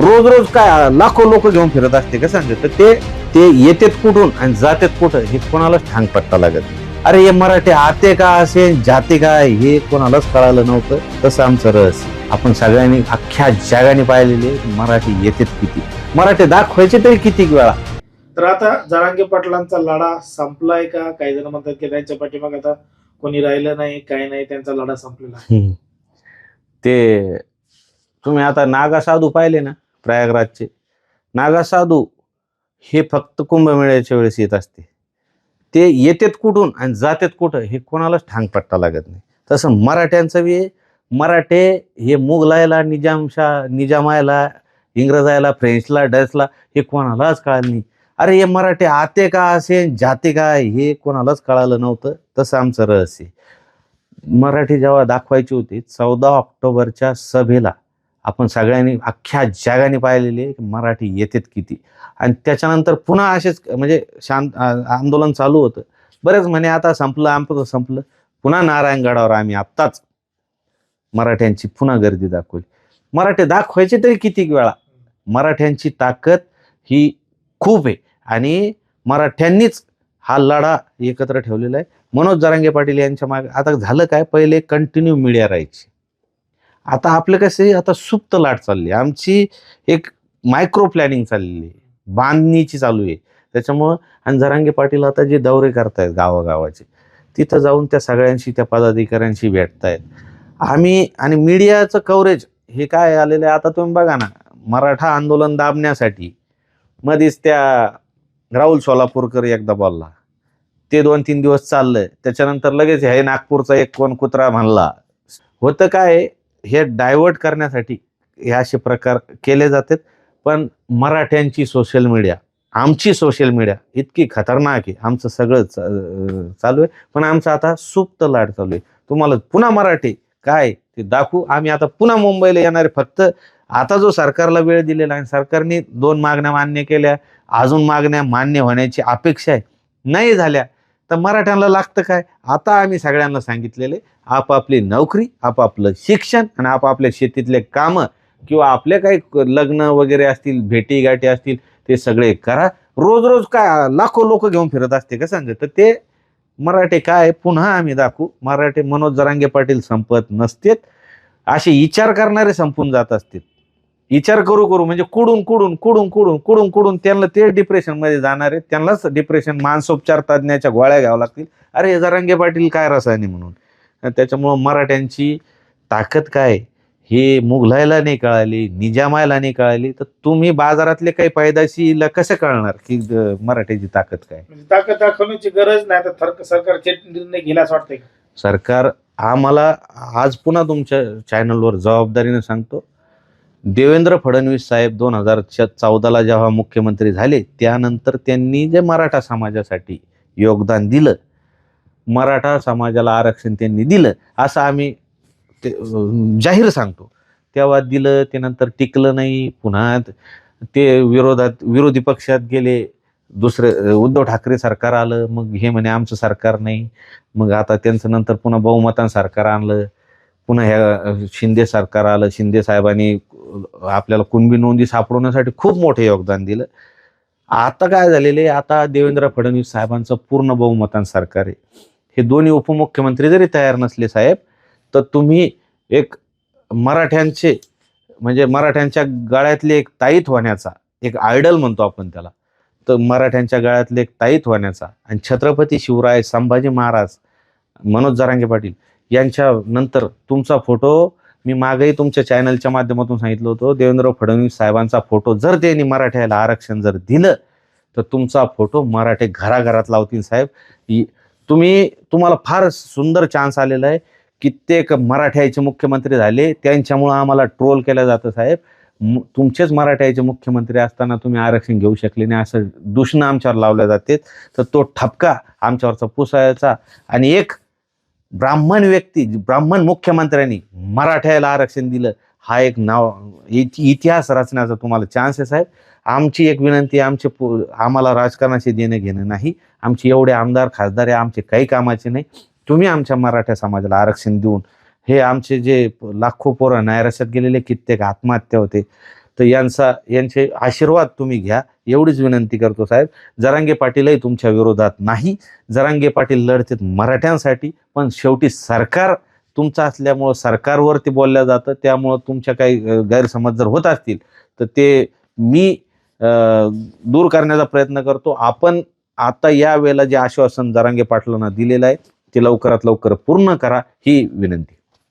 रोज रोज काय लाखो लोक घेऊन फिरत असते का सांगते? तर ते ते येतेत कुठून आणि जातेत कुठं हे कोणालाच ठांग पट्टा लागत. अरे हे मराठी आते का असे जाते काय हे कोणालाच कळालं नव्हतं. तसं आमचं रस आपण सगळ्यांनी अख्ख्या जगाने पाहिलेले मराठी येतेत किती. मराठी दाखवायचे तरी किती वेळा. तर आता जरांगे पाटलांचा लढा संपलाय का? काही जण म्हणतात की त्यांच्या पाठीमाग आता कोणी राहिलं नाही काही नाही त्यांचा लढा संपलेला. ते तुम्ही आता नागा साधू पाहिले ना? प्रयागराजचे. नागा साधू हे फक्त कुंभमेळ्याच्या वेळेस येत असते. ते येतात कुठून आणि जातेत कुठं हे कोणालाच ठांग पट्टा लागत नाही. तसं मराठ्यांचं बी मराठे हे मुघलायला निजामशा निजामायला इंग्रजायला फ्रेंचला डचला हे कोणालाच कळालं नाही. अरे हे मराठे आते का असे जाते का हे कोणालाच कळालं नव्हतं. तसं आमचं रहस्य आहे. मराठी जेव्हा दाखवायची होती चौदा ऑक्टोबरच्या सभेला आपण सगळ्यांनी अख्ख्या जगाने पाहिलेली आहे की मराठी येतेत किती. आणि त्याच्यानंतर पुन्हा असेच म्हणजे शांत आंदोलन चालू होतं. बरेच म्हणे आता संपलं आमचं संपलं. पुन्हा नारायणगडावर आम्ही आत्ताच मराठ्यांची पुन्हा गर्दी दाखवली. मराठी दाखवायचे तरी किती वेळा. मराठ्यांची ताकद ही खूप आहे. आणि मराठ्यांनीच हा लढा एकत्र ठेवलेला आहे. मनोज जरांगे पाटील यांच्या मागे आता झालं काय? पहिले कंटिन्यू मीडिया राहायची. आता आपलं कसे आता सुप्त लाट चालली आहे. आमची एक मायक्रो प्लॅनिंग चाललेली आहे. बांधणीची चालू आहे. त्याच्यामुळं आणि जरांगे पाटील आता जे दौरे करतायत गावागावाचे तिथं जाऊन त्या सगळ्यांशी त्या पदाधिकाऱ्यांशी भेटतायत. आम्ही आणि मीडियाचं कव्हरेज हे काय आलेलं आहे आता तुम्ही बघा ना मराठा आंदोलन दाबण्यासाठी मध्येच त्या राहुल सोलापूरकर एकदा बोलला ते दोन तीन दिवस चाललंय त्याच्यानंतर लगेच हे नागपूरचा एक कोण कुत्रा म्हणला. होतं काय हे डायव्हर्ट करण्यासाठी हे असे प्रकार केले जातात. पण मराठ्यांची सोशल मीडिया आमची सोशल मीडिया इतकी खतरनाक आहे. आमचं सगळं चालू आहे. पण आमचं आता सुप्त लाट चालू आहे. तुम्हाला पुन्हा मराठी काय ते दाखवू? आम्ही आता पुन्हा मुंबईला येणार आहे. फक्त आता जो सरकारला वेळ दिलेला आहे सरकारने दोन मागण्या मान्य केल्या. अजून मागण्या मान्य होण्याची अपेक्षा आहे. नाही झाल्या तर मराठ्यांना लागतं काय? आता आम्ही सगळ्यांना सांगितलेले आपापली नोकरी आपापलं शिक्षण आणि आपापल्या शेतीतले कामं किंवा आपले काही लग्न वगैरे असतील भेटी गाठी असतील ते सगळे करा. रोज रोज काय लाखो लोक घेऊन फिरत असते का सांगत? तर ते मराठी काय? पुन्हा आम्ही दाखवू. मराठे मनोज जरांगे पाटील संपत नसतेत. असे विचार करणारे संपून जात असतील विचार करू करू म्हणजे कुडून कुडून कुडून कुडून कुडून कुडून त्यांना ते डिप्रेशनमध्ये जाणार आहे त्यांनाच डिप्रेशन मानसोपचार तज्ज्ञाच्या गोळ्या घ्याव्या लागतील. अरे हे जरांगे पाटील काय रसायने म्हणून? त्याच्यामुळं मराठ्यांची ताकद काय? हे मुघलायला नाही कळाली निजामायला नाही कळाली. तर तुम्ही बाजारातले काही पैदाशीला कसं कळणार की मराठ्याची ताकद काय? म्हणजे ताकद दाखवण्याची गरज नाही. तर सरकारचे निर्णय घेण्यास वाटतंय का? सरकार आम्हाला आज पुन्हा तुमच्या चॅनलवर जबाबदारीने सांगतो. देवेंद्र फडणवीस साहेब दोन हजार चौदाला जेव्हा मुख्यमंत्री झाले त्यानंतर त्यांनी जे मराठा समाजासाठी योगदान दिलं मराठा समाजाला आरक्षण त्यांनी दिलं असं आम्ही ते जाहीर सांगतो. तेव्हा दिलं ते नंतर टिकलं नाही पुन्हा ते विरोधात विरोधी पक्षात गेले दुसरे उद्धव ठाकरे सरकार आलं मग हे म्हणे आमचं सरकार नाही मग आता त्यांचं नंतर पुन्हा बहुमतान सरकार आणलं पुन्हा ह्या शिंदे सरकार आलं शिंदे साहेबांनी आपल्याला कुणबी नोंदी सापडवण्यासाठी खूप मोठे योगदान दिलं. आता काय झालेले आता देवेंद्र फडणवीस साहेबांचं पूर्ण बहुमतान सरकार आहे. हे दोन्ही उपमुख्यमंत्री जरी तयार नसले साहेब तर तुम्ही एक मराठ्यांचे म्हणजे मराठ्यांच्या गळ्यातले एक ताईत होण्याचा एक आयडल म्हणतो आपण त्याला तर मराठ्यांच्या गळ्यातले एक ताईत होण्याचा आणि छत्रपती शिवराय संभाजी महाराज मनोज जरांगे पाटील यांच्या नंतर तुमचा फोटो मी मागेही तुमच्या चॅनलच्या माध्यमातून सांगितलं होतं देवेंद्र फडणवीस साहेबांचा फोटो जर त्यांनी मराठ्याला आरक्षण जर दिलं तर तुमचा फोटो मराठे घराघरात लावतील साहेब. तुम्ही तुम्हाला फार सुंदर चान्स आलेला आहे. कित्येक मराठ्याचे मुख्यमंत्री झाले त्यांच्यामुळं आम्हाला ट्रोल केलं जातं साहेब. मु- तुमचेच मराठ्याचे मुख्यमंत्री असताना तुम्ही आरक्षण घेऊ शकले नाही असं दूषणं आमच्यावर लावल्या जाते तर तो ठपका आमच्यावरचा पुसायचा. आणि एक ब्राह्मण व्यक्ती ब्राह्मण मुख्यमंत्र्यांनी मराठ्याला आरक्षण दिलं. हा एक नाव इति- इतिहास रचण्याचा तुम्हाला चान्सेस आहे आमची एक विनंती आमचे पु- आम्हाला राजकारणाशी देणं घेणं नाही. आमचे एवढे आमदार खासदार आहे आमचे काही कामाचे नाही. तुम्ही आमच्या मराठा समाजाला आरक्षण देऊन हे आमचे जे लाखो पोरं नैराश्यात गेलेले कित्येक आत्महत्या होते. तर यांचा यांचे आशीर्वाद तुम्ही घ्या. एवढीच विनंती करतो साहेब. जरांगे पाटीलही तुमच्या विरोधात नाही. जरांगे पाटील लढतात मराठ्यांसाठी पण शेवटी सरकार तुमचं असल्यामुळं सरकारवरती बोलल्या जातं. त्यामुळं तुमच्या काही गैरसमज जर होत असतील तर ते मी दूर करण्याचा प्रयत्न करतो. आपण आता या वेळेला जे आश्वासन जरांगे पाटलांना दिलेलं आहे ते लवकरात लवकर पूर्ण करा ही विनंती.